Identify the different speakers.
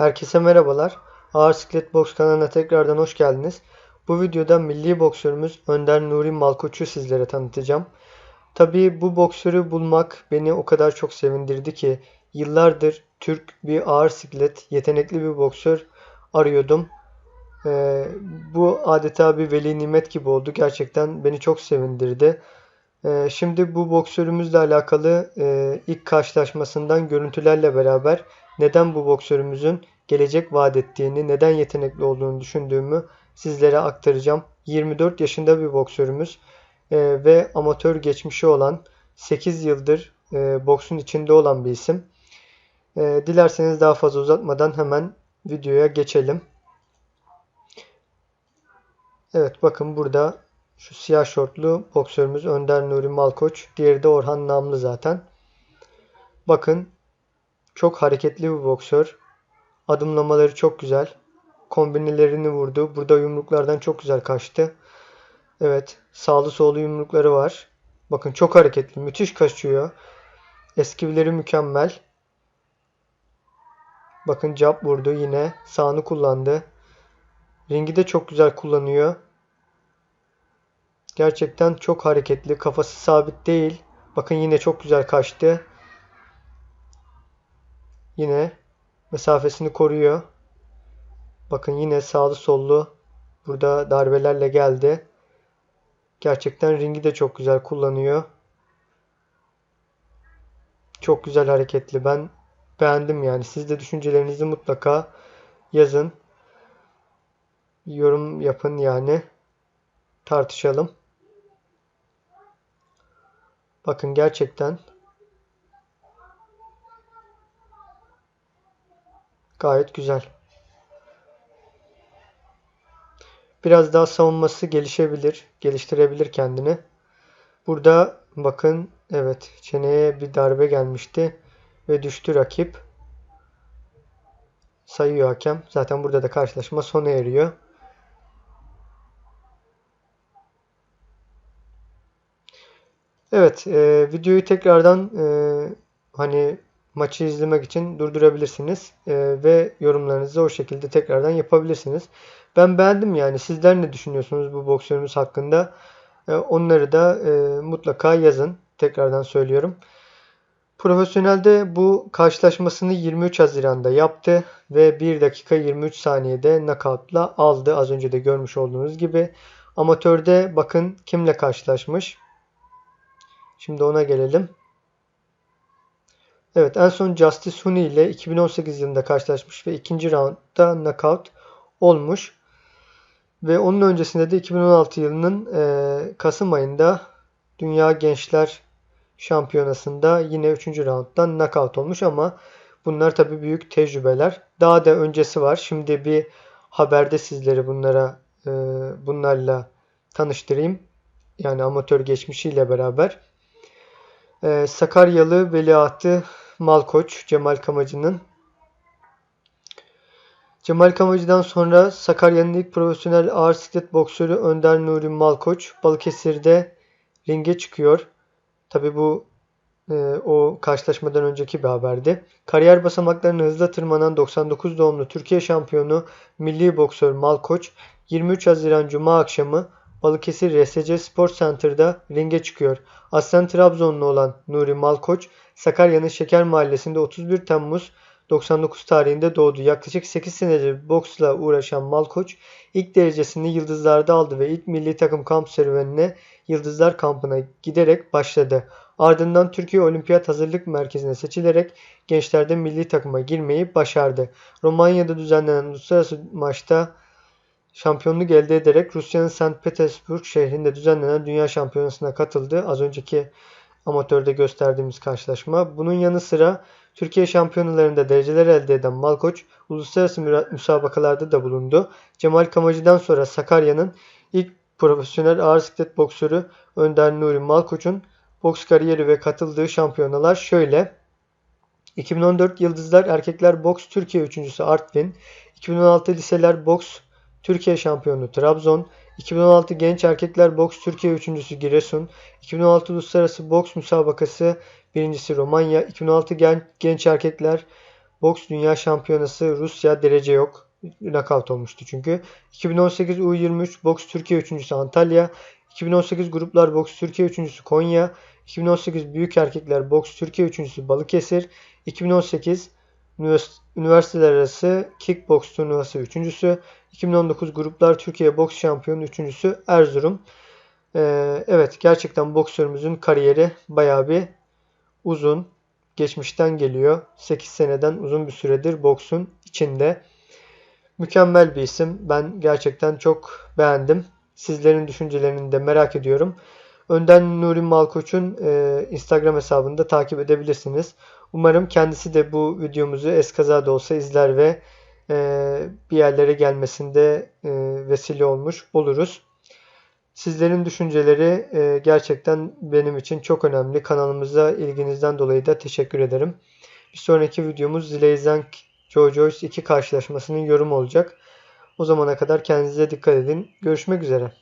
Speaker 1: Herkese merhabalar. Ağır Siklet Boks kanalına tekrardan hoş geldiniz. Bu videoda milli boksörümüz Önder Nuri Malkoç'u sizlere tanıtacağım. Tabii bu boksörü bulmak beni o kadar çok sevindirdi ki yıllardır Türk bir ağır siklet yetenekli bir boksör arıyordum. Ee, bu adeta bir veli nimet gibi oldu. Gerçekten beni çok sevindirdi. Ee, şimdi bu boksörümüzle alakalı e, ilk karşılaşmasından görüntülerle beraber neden bu boksörümüzün gelecek vaat ettiğini, neden yetenekli olduğunu düşündüğümü sizlere aktaracağım. 24 yaşında bir boksörümüz e, ve amatör geçmişi olan 8 yıldır e, boksun içinde olan bir isim. E, dilerseniz daha fazla uzatmadan hemen videoya geçelim. Evet bakın burada şu siyah şortlu boksörümüz Önder Nuri Malkoç. Diğeri de Orhan Namlı zaten. Bakın çok hareketli bir boksör. Adımlamaları çok güzel. Kombinelerini vurdu. Burada yumruklardan çok güzel kaçtı. Evet. Sağlı sollu yumrukları var. Bakın çok hareketli. Müthiş kaçıyor. Eskivileri mükemmel. Bakın jab vurdu yine. Sağını kullandı. Ringi de çok güzel kullanıyor. Gerçekten çok hareketli. Kafası sabit değil. Bakın yine çok güzel kaçtı. Yine mesafesini koruyor. Bakın yine sağlı sollu burada darbelerle geldi. Gerçekten ringi de çok güzel kullanıyor. Çok güzel hareketli. Ben beğendim yani. Siz de düşüncelerinizi mutlaka yazın. Yorum yapın yani. Tartışalım. Bakın gerçekten gayet güzel. Biraz daha savunması gelişebilir, geliştirebilir kendini. Burada bakın evet çeneye bir darbe gelmişti ve düştü rakip. Sayıyor hakem. Zaten burada da karşılaşma sona eriyor. Evet, e, videoyu tekrardan e, hani maçı izlemek için durdurabilirsiniz e, ve yorumlarınızı o şekilde tekrardan yapabilirsiniz. Ben beğendim yani. Sizler ne düşünüyorsunuz bu boksörümüz hakkında? E, onları da e, mutlaka yazın. Tekrardan söylüyorum. Profesyonelde bu karşılaşmasını 23 Haziran'da yaptı ve 1 dakika 23 saniyede knockoutla aldı. Az önce de görmüş olduğunuz gibi. Amatörde bakın kimle karşılaşmış. Şimdi ona gelelim. Evet en son Justice Huni ile 2018 yılında karşılaşmış ve ikinci roundda knockout olmuş. Ve onun öncesinde de 2016 yılının e, Kasım ayında Dünya Gençler Şampiyonası'nda yine 3. rounddan knockout olmuş ama bunlar tabi büyük tecrübeler. Daha da öncesi var. Şimdi bir haberde sizleri bunlara e, bunlarla tanıştırayım. Yani amatör geçmişiyle beraber. E, Sakaryalı veliahtı Malkoç Cemal Kamacı'nın Cemal Kamacı'dan sonra Sakarya'nın ilk profesyonel ağır siklet boksörü Önder Nuri Malkoç Balıkesir'de ringe çıkıyor. Tabi bu e, o karşılaşmadan önceki bir haberdi. Kariyer basamaklarını hızla tırmanan 99 doğumlu Türkiye şampiyonu milli boksör Malkoç 23 Haziran Cuma akşamı Balıkesir RSC Spor Center'da ringe çıkıyor. Aslen Trabzonlu olan Nuri Malkoç, Sakarya'nın Şeker Mahallesi'nde 31 Temmuz 99 tarihinde doğdu. Yaklaşık 8 senedir boksla uğraşan Malkoç ilk derecesini Yıldızlar'da aldı ve ilk milli takım kamp serüvenine Yıldızlar kampına giderek başladı. Ardından Türkiye Olimpiyat Hazırlık Merkezi'ne seçilerek gençlerde milli takıma girmeyi başardı. Romanya'da düzenlenen uluslararası maçta şampiyonluk elde ederek Rusya'nın St. Petersburg şehrinde düzenlenen Dünya Şampiyonası'na katıldı. Az önceki amatörde gösterdiğimiz karşılaşma. Bunun yanı sıra Türkiye şampiyonalarında dereceler elde eden Malkoç uluslararası müsabakalarda da bulundu. Cemal Kamacı'dan sonra Sakarya'nın ilk profesyonel ağır siklet boksörü Önder Nuri Malkoç'un boks kariyeri ve katıldığı şampiyonalar şöyle. 2014 Yıldızlar Erkekler Boks Türkiye üçüncüsü Artvin, 2016 Liseler Boks Türkiye şampiyonu Trabzon, 2016 Genç Erkekler Boks Türkiye üçüncüsü Giresun, 2016 Uluslararası Boks Müsabakası birincisi Romanya, 2016 Gen Genç Erkekler Boks Dünya Şampiyonası Rusya derece yok. Knockout olmuştu çünkü. 2018 U23 Boks Türkiye 3. Antalya. 2018 Gruplar Boks Türkiye 3. Konya. 2018 Büyük Erkekler Boks Türkiye 3. Balıkesir. 2018 Üniversiteler Arası Kickbox Turnuvası 3. 2019 Gruplar Türkiye Boks Şampiyonu 3. Erzurum. Ee, evet gerçekten boksörümüzün kariyeri bayağı bir uzun. Geçmişten geliyor. 8 seneden uzun bir süredir boksun içinde. Mükemmel bir isim. Ben gerçekten çok beğendim. Sizlerin düşüncelerini de merak ediyorum. Önden Nuri Malkoç'un e, Instagram hesabında takip edebilirsiniz. Umarım kendisi de bu videomuzu eskazada olsa izler ve bir yerlere gelmesinde e, vesile olmuş oluruz. Sizlerin düşünceleri e, gerçekten benim için çok önemli. Kanalımıza ilginizden dolayı da teşekkür ederim. Bir sonraki videomuz Zileyzank Joe Joyce 2 karşılaşmasının yorumu olacak. O zamana kadar kendinize dikkat edin. Görüşmek üzere.